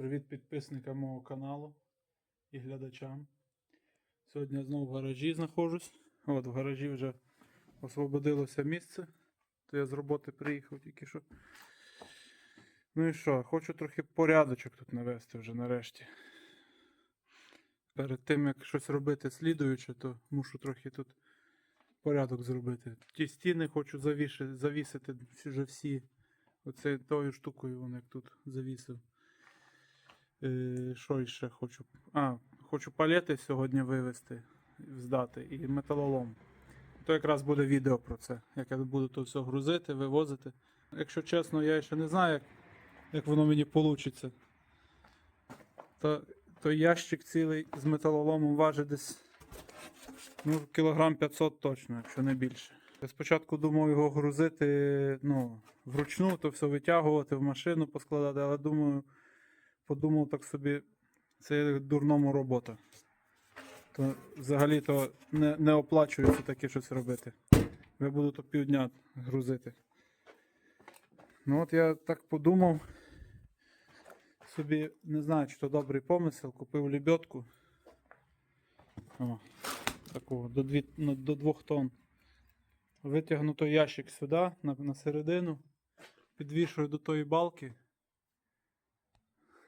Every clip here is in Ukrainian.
Привіт підписникам мого каналу і глядачам. Сьогодні знову в гаражі знаходжусь. От в гаражі вже освободилося місце. То я з роботи приїхав тільки що. Ну і що, хочу трохи порядочок тут навести вже нарешті. Перед тим як щось робити слідуюче, то мушу трохи тут порядок зробити. Ті стіни хочу завіши, завісити вже всі. Оце тою штукою вон як тут завісив. Е, що ще хочу? А, хочу палети сьогодні вивезти, здати і металолом. То якраз буде відео про це, як я буду то все грузити, вивозити. Якщо чесно, я ще не знаю, як, як воно мені вийде. То, то ящик цілий з металоломом важить десь ну, кілограм 500 точно, якщо не більше. Я спочатку думав його грузити ну, вручну, то все витягувати в машину, поскладати, але думаю, подумав так собі, це дурному робота. То взагалі то не, не оплачується таке щось робити. Я буду то півдня грузити. Ну от я так подумав. Собі не знаю, чи то добрий помисел, купив лебедку. О, такого до, дві, ну, до двох тонн. Витягну той ящик сюди, на, на середину, підвішую до тої балки.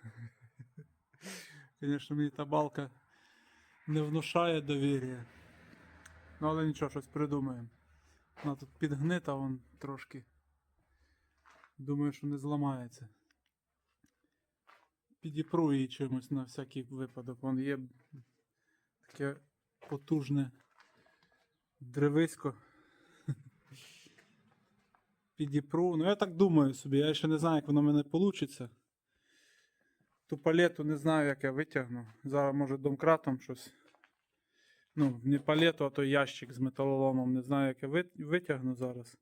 Звісно, мені та балка не внушає довір'я. Ну, але нічого, щось придумаємо. Вона тут підгнита вон трошки. Думаю, що не зламається. Підіпру її чимось на всякий випадок. Вон є таке потужне древисько. Підіпру. Ну я так думаю собі, я ще не знаю, як воно в мене вийде. Ту палету не знаю, як я витягну. Зараз може домкратом щось. Ну, не палету, а той ящик з металоломом. Не знаю, як я витягну зараз.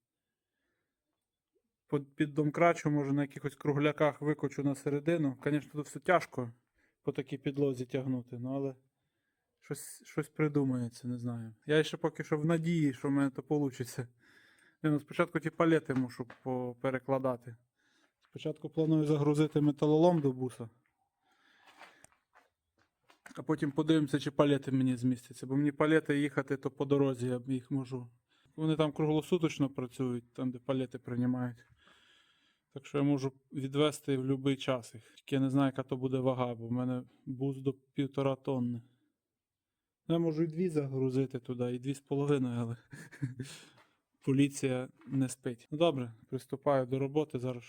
Під, домкрачу, може на якихось кругляках викочу на середину. Звісно, тут все тяжко по такій підлозі тягнути, ну але щось, щось придумається, не знаю. Я ще поки що в надії, що в мене то вийде. Я, ну, спочатку ті палети мушу перекладати. Спочатку планую загрузити металолом до буса. А потім подивимося, чи палети мені змістяться. Бо мені палети їхати, то по дорозі я їх можу. Вони там круглосуточно працюють, там, де палети приймають. Так що я можу відвести в будь-який час їх. Тільки я не знаю, яка то буде вага, бо в мене бус до півтора тонни. Ну, Я можу і дві загрузити туди, і дві з половиною, але поліція не спить. Ну добре, приступаю до роботи зараз.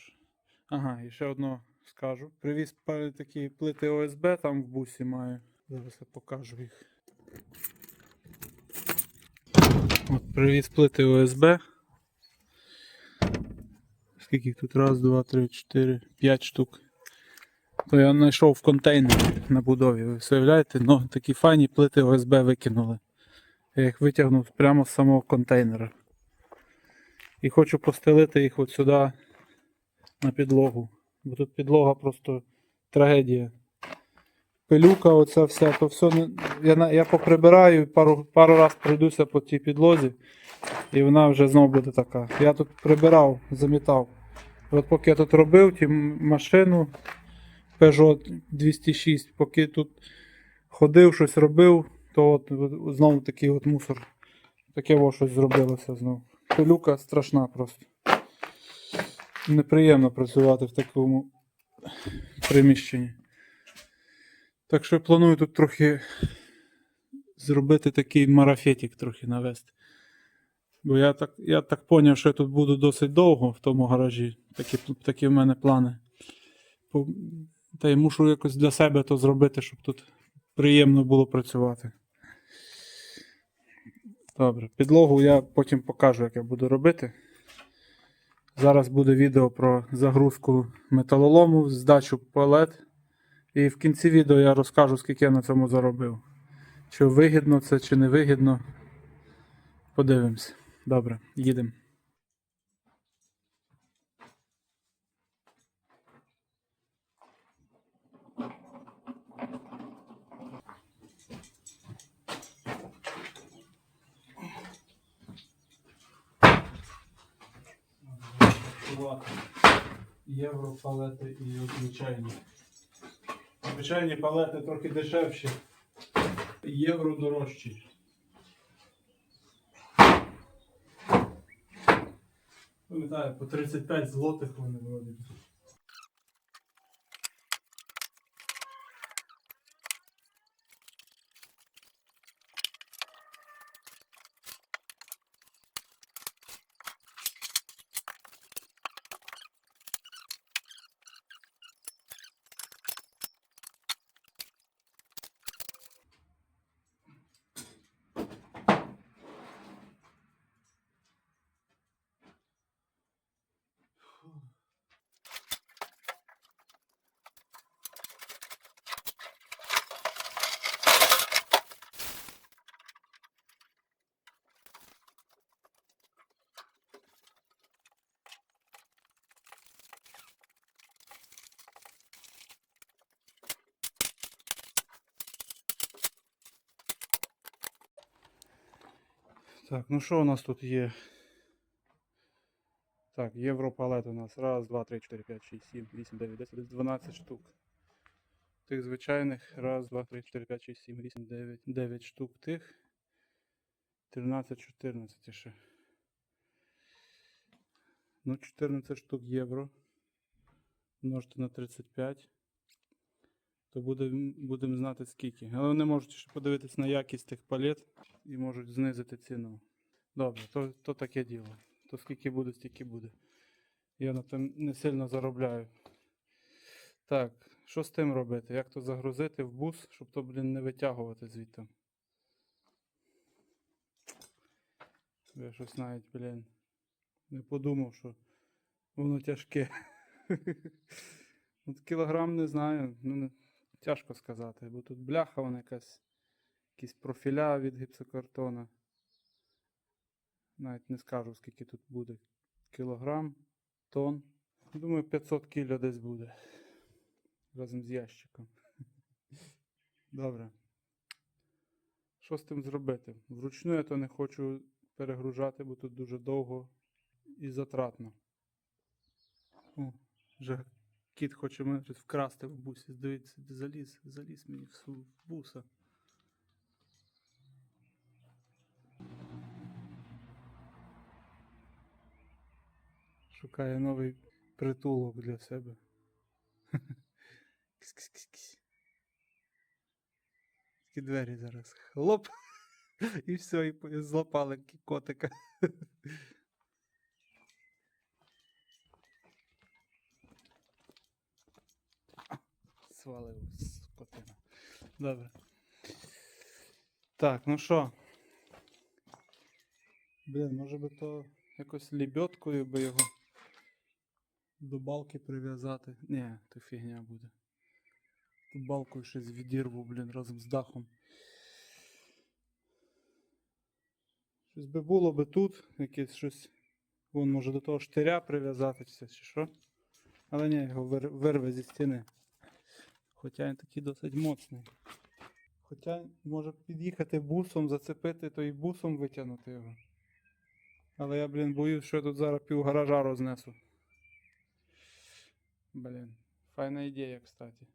Ага, і ще одно скажу. Привіз такі плити ОСБ там в бусі маю. Зараз я покажу їх. От привіз плити ОСБ. Скільки їх тут? Раз, два, три, чотири, п'ять штук. То я знайшов в контейнері на будові. Ви все уявляєте? Ну, такі файні плити ОСБ викинули. Я їх витягнув прямо з самого контейнера. І хочу постелити їх от сюди на підлогу. Бо тут підлога просто трагедія. Пилюка, оця вся, то все. Я, я поприбираю, пару, пару раз пройдуся по тій підлозі, і вона вже знову буде така. Я тут прибирав, замітав. От поки я тут робив ті машину Peugeot 206, поки тут ходив, щось робив, то от, от знову такий от мусор. Таке во щось зробилося знову. Пилюка страшна просто. Неприємно працювати в такому приміщенні. Так що я планую тут трохи зробити такий марафетик трохи навести. Бо я так, я так поняв, що я тут буду досить довго в тому гаражі. Такі, такі в мене плани. Та й мушу якось для себе то зробити, щоб тут приємно було працювати. Добре, підлогу я потім покажу, як я буду робити. Зараз буде відео про загрузку металолому, здачу палет. І в кінці відео я розкажу, скільки я на цьому заробив. Чи вигідно це, чи не вигідно. Подивимось. Добре, їдемо. Євро палети і звичайні. Звичайні палети трохи дешевші. Євро дорожчі. Пам'ятаю, по 35 злотих вони вроді. Так, ну що у нас тут є? Так, європалет у нас. Раз, два, три, чотири, п'ять, шість, сім, вісім, дев'ять, десять, десь 12 штук. Тих звичайних. Раз, два, три, чотири, п'ять, шість, сім, вісім, дев'ять, дев'ять штук тих. 13, 14 ще. Ну, 14 штук євро. Множити на 35. То будемо будем знати скільки. Але вони можуть ще подивитись на якість тих палет і можуть знизити ціну. Добре, то, то таке діло. То скільки буде, стільки буде. Я на тим не сильно заробляю. Так, що з тим робити? Як то загрузити в бус, щоб то, блін, не витягувати звідти? Я щось навіть, блін, не подумав, що воно тяжке. От кілограм не знаю, ну тяжко сказати, бо тут бляха вона якась, якісь профіля від гіпсокартона. Навіть не скажу, скільки тут буде. Кілограм, тон. Думаю, 500 кіля десь буде. Разом з ящиком. Добре. Що з тим зробити? Вручну я то не хочу перегружати, бо тут дуже довго і затратно. О, вже кіт хоче мене щось вкрасти в бусі. Дивіться, заліз, заліз мені в буса. Шукає новий притулок для себе. Такі двері зараз. Хлоп! І все, і злопали котика. Свалив скотина. Добре. Так, ну що? Блін, може би то якось лебедкою би його до балки прив'язати. Ні, то фігня буде. Ту балкою щось відірву, блін, разом з дахом. Щось би було би тут, якесь щось. Вон може до того штиря прив'язатися, чи що. Але ні, його вир- вирве зі стіни. Хоча він такий досить моцний. Хоча може під'їхати бусом, зацепити, то і бусом витягнути його. Але я, блін, боюсь, що я тут зараз пів гаража рознесу. Блін, файна ідея, кстати.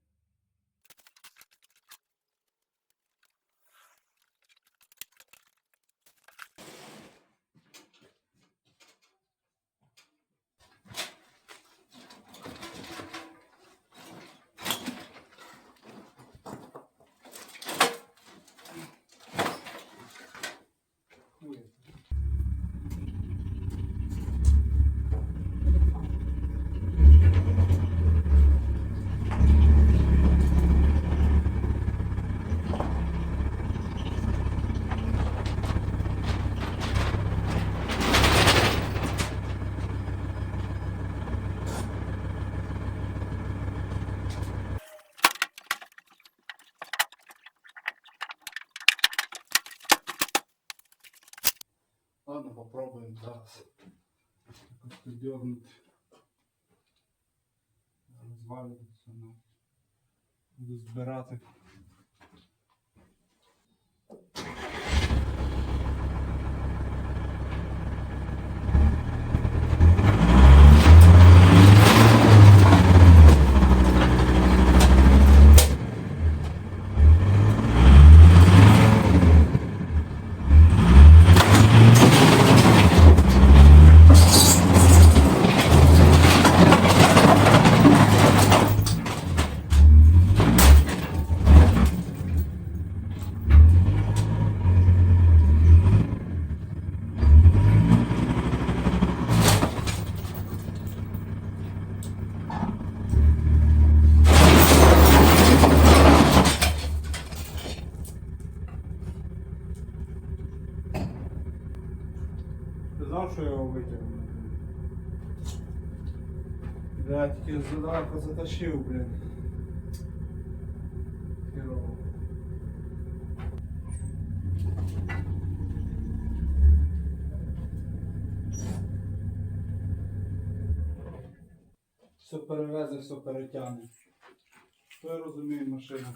Ладно, зараз. Ну. Буду збирати. його витягну. Блядь, тільки зранку блин. Херово. Все перевезе, все перетягне. Що я розумію, машина.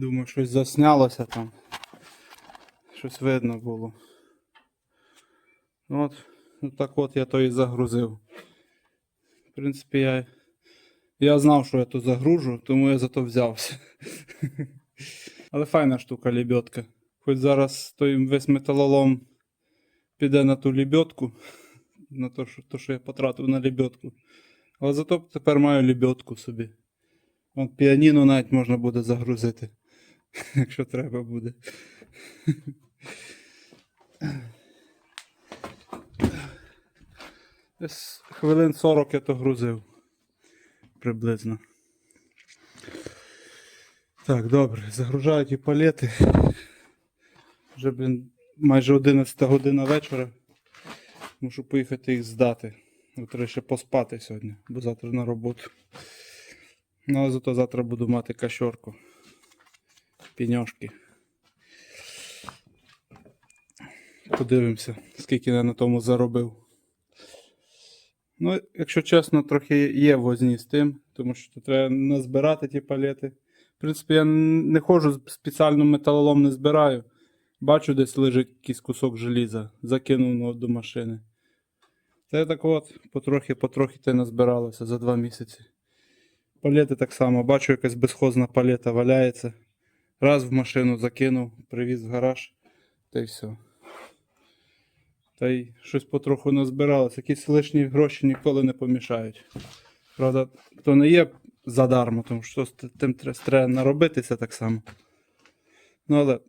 Думаю, щось заснялося там. Щось видно було. От, ну так от я то і загрузив. В принципі, я, я знав, що я тут загружу, тому я за то взявся. Але файна штука лебедка. Хоч зараз той весь металолом піде на ту лебедку, на те, що, то, що я потратив на лебедку. Але зато тепер маю лебедку собі. От піаніно навіть можна буде загрузити, якщо треба буде. Десь хвилин 40 я то грузив. Приблизно. Так, добре, загружаю ті палети. Вже, блін, майже 11 година вечора. Мушу поїхати їх здати. Треба ще поспати сьогодні, бо завтра на роботу. Ну, а зато завтра буду мати кащорку. Піньошки. Подивимося, скільки я на тому заробив. Ну, якщо чесно, трохи є возні з тим, тому що тут треба назбирати ті палети. В принципі, я не ходжу спеціально металолом не збираю. Бачу, десь лежить якийсь кусок желіза, закинув ну, до машини. Це так от, потрохи-потрохи те назбиралося за два місяці. Палети так само, бачу, якась безхозна палета валяється. Раз в машину закинув, привіз в гараж, та й все. Та й щось потроху назбиралося. Якісь лишні гроші ніколи не помішають. Правда, то не є задармо, тому що з тим треба наробитися так само. Ну, але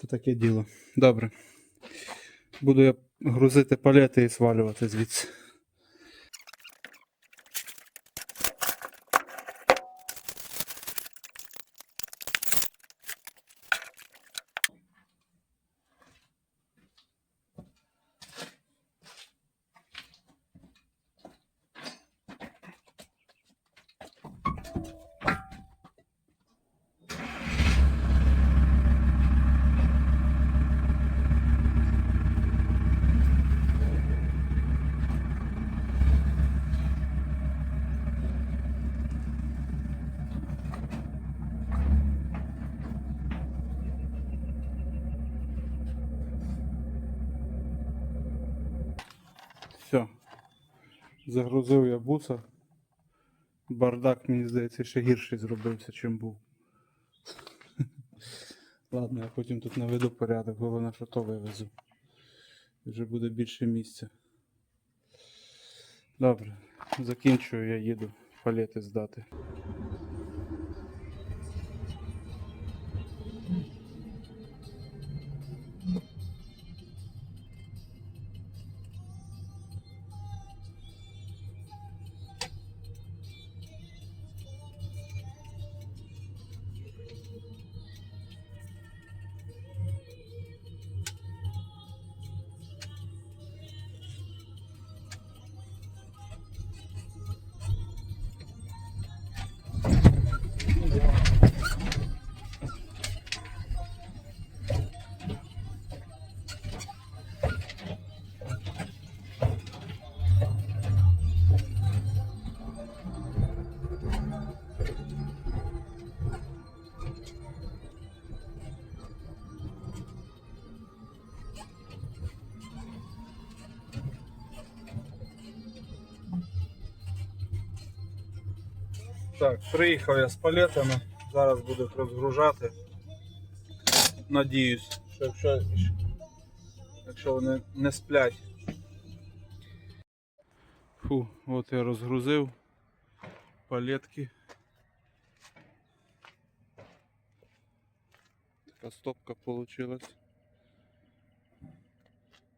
то таке діло. Добре. Буду я грузити палети і свалювати звідси. Все. Загрузив я буса. Бардак, мені здається, ще гірший зробився, чим був. Ладно, я потім тут наведу порядок, головне, що то вивезу. Вже буде більше місця. Добре, закінчую, я їду палети здати. Так, приїхав я з палетами. Зараз буду їх розгружати. Надіюсь, що якщо, якщо вони не сплять. Фу, от я розгрузив палетки. Така стопка получилась.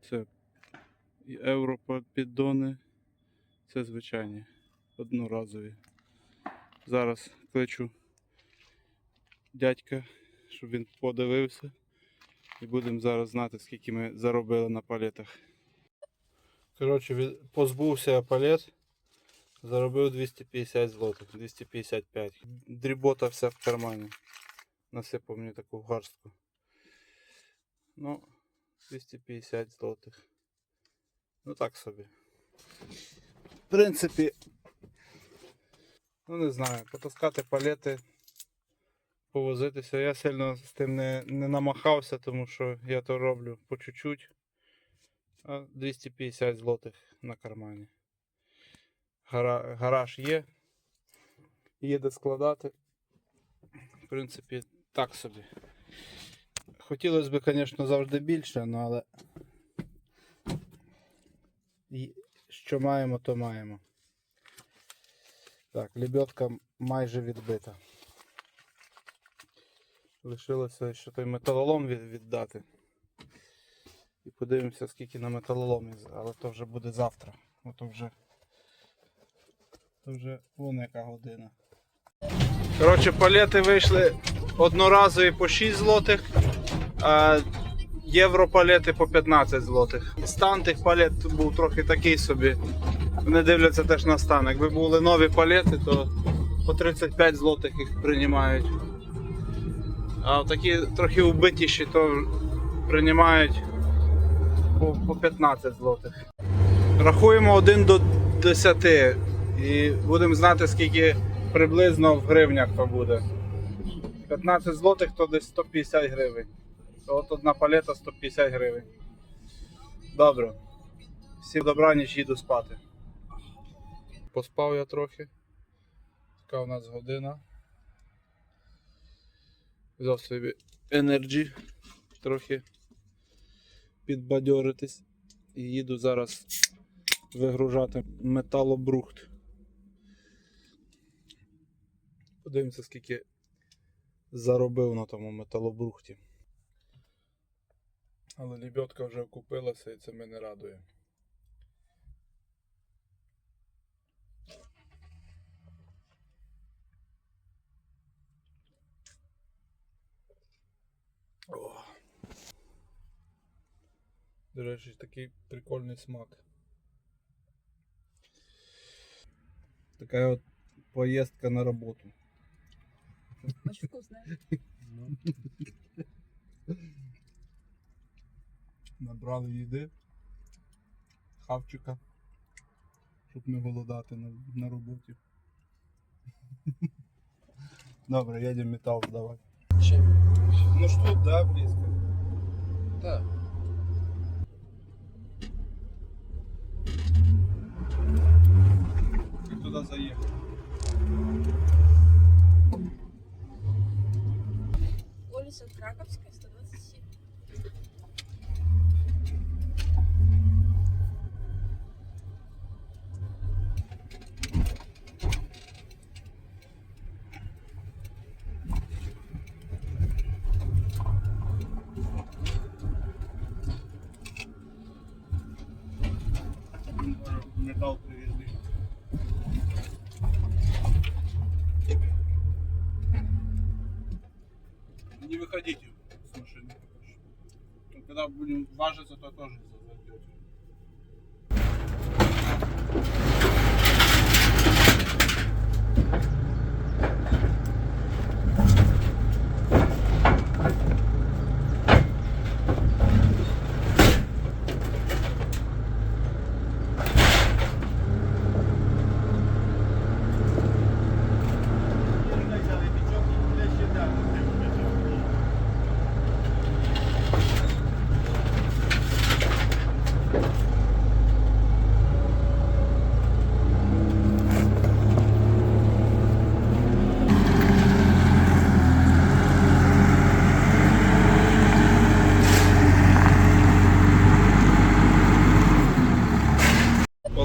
Це і євро піддони. Це звичайні, одноразові. Зараз кличу дядька, щоб він подивився. І будемо зараз знати, скільки ми заробили на палетах. Коротше, позбувся палет. Заробив 250 злотих, 255. Дрібота вся в кармані. Насипав мені таку гарстку. Ну, 250 злотих. Ну так собі. В принципі, Ну не знаю, потаскати палети, повозитися. Я сильно з тим не, не намахався, тому що я то роблю по чуть-чуть. А 250 злотих на кармані. Гара, гараж є. Є де складати. В принципі, так собі. Хотілося б, звісно, завжди більше, ну, але що маємо, то маємо. Так, лебедка майже відбита. Лишилося ще той металолом віддати. І подивимося, скільки на металоломі, але то вже буде завтра. Ото вже. То вже вон яка година. Коротше, палети вийшли одноразові по 6 злотих, а європалети по 15 злотих. Стан тих палет був трохи такий собі. Вони дивляться теж на стан. Якби були нові палети, то по 35 злотих їх приймають. А такі трохи вбитіші, то приймають по, по 15 злотих. Рахуємо 1 до 10 і будемо знати, скільки приблизно в гривнях то буде. 15 злотих то десь 150 гривень. От одна палета 150 гривень. Добре. Всім добраніч, їду спати. Поспав я трохи. Така у нас година. Взяв собі енерджі трохи підбадьоритись. І їду зараз вигружати металобрухт. Подивимося, скільки заробив на тому металобрухті. Але лебедка вже окупилася і це мене радує. О. До речі, такий прикольний смак. Така от поїздка на роботу. Очень вкусная. Набрали їди, хавчика, щоб не голодати на, на роботі. Добре, їдемо метал здавати. Ну тут, да, близько. Так. Як туди заїхати? Улица Краковская, Не выходите с машины. Когда будем важиться, то тоже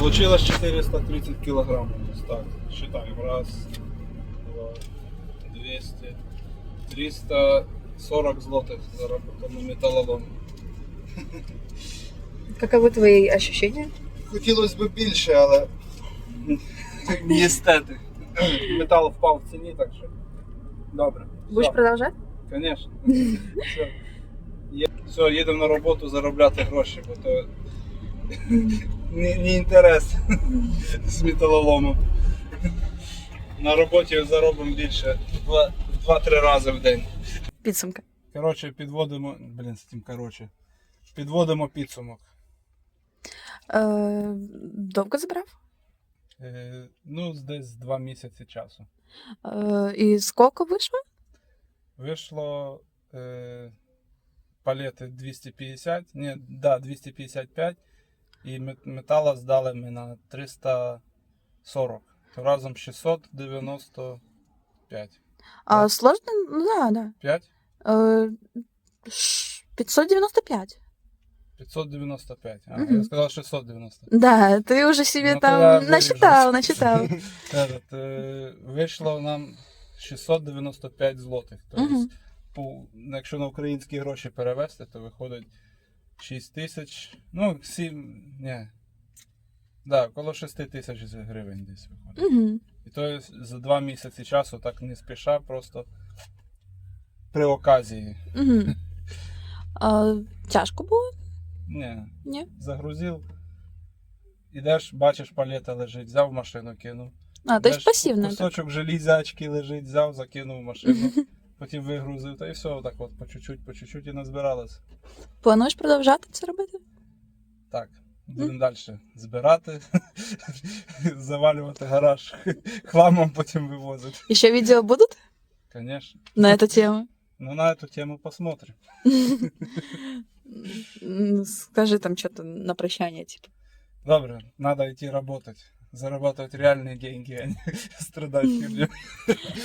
Получилось 430 килограмм. Так, считаем. Раз, два, 200, 340 злотых заработал на металлолом. Каковы твои ощущения? Хотілося б більше, але естети. Метал впав в ціні, так що. Добре. Будешь Все, продолжать? Звісно. Все. Є- Все, їдемо на роботу заробляти гроші, бо то не, не інтерес з металоломом. На роботі заробимо більше в два- в два-три рази в день. Підсумка. Коротше, підводимо. Блін, з тим коротше. Підводимо підсумок. Е, довго забрав? Е, ну, десь два місяці часу. Е, і скільки вийшло? Вийшло е, палети 250, ні, да, 255, і метала здали ми на 340. То разом 695. А Так. сложно? Ну да, да. 5? Е, 595. 595. А, Мгм. я сказав 690. Да, ти вже собі Ну, там виріжу. насчитав. Этот, е, вийшло нам 695 злотих. Тобто по, якщо на українські гроші перевести, то виходить 6 тисяч. Ну, 7. Ні. Да, коло 6 тисяч гривень десь виходить. Угу. І то за два місяці часу так не спіша, просто при оказії. Угу. А, тяжко було? Ні. Ні. Загрузив. Ідеш, бачиш, палета лежить, взяв машину, кинув. А, то пасивно. так. Кусочок железячки лежить, взяв, закинув в машину, потім вигрузив, та і все, так от по чуть-чуть, по чуть-чуть і назбиралось. Плануєш продовжати це робити? Так, будемо далі збирати, завалювати гараж хламом, потім вивозити. І ще відео будуть Звісно. на цю тему? Ну, на эту тему посмотрим. М, Скажи там что-то на прощание, типа. Добре, надо идти работать. Зарабатывать реальные деньги, а не страдать фигней.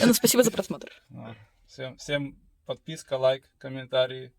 Ну, спасибо за просмотр. Всем, всем подписка, лайк, комментарии.